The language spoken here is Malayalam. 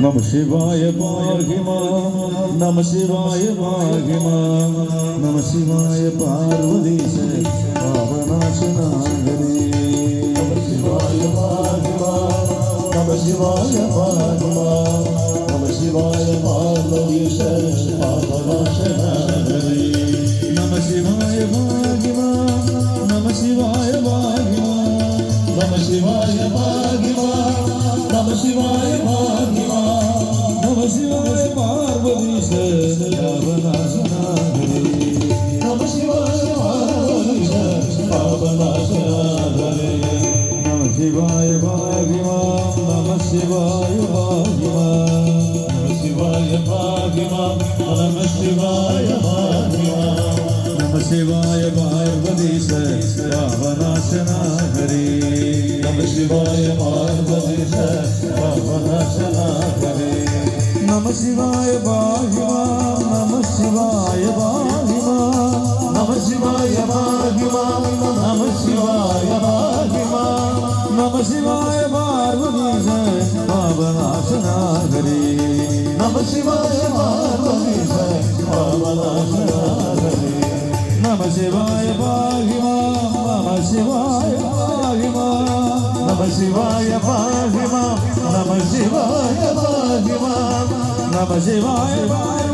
നമ ശിവായ പാഹിമ നമ ശിവായ പാഹിമ നമ ശിവായ പാർവതീശ പാവനാശനാഗരേ നമ ശിവായ പാഹിമ നമ ശിവായ പാഹിമ ശിവായ പാഹിമ നമ ശിവായ പാഹിമ നമ ശിവായ പാഹിമ നമ ശിവായ പാർവതീശ പാവനാശനാഗരേ നമ ശിവായ പാർവതീശ പാവനാശനാഗരേ നമ ശിവായ ഭാഗ്യവ നമ ശിവായ ഭാഗ്യവ നമ ശിവായ ഭാഗ്യവ നമ ശിവായ ഭാഗ്യവ നമ ശിവായ പാർവതീശ പാവനാശനാഗരേ നമ ശിവായ പാർവതീശ പാവനാശനാഗരേ നമ ശിവായ ഭാഗ്യവ നമ ശിവായ ഭാഗ്യവ നമ ശിവായ ഭാഗ്യവ നമ ശിവായ ഭാഗ്യവ നമ ശിവായ പാർവതീശ പാവനാശനാഗരേ നമ ശിവായ ശിവായ ഭാഗ്യവ നമ ശിവായ ഭാഗ്യവ നമ ശിവായ ഭാഗ്യവ നമ ശിവായ ഭാഗ്യവ നമ ശിവായ പാർവതീശ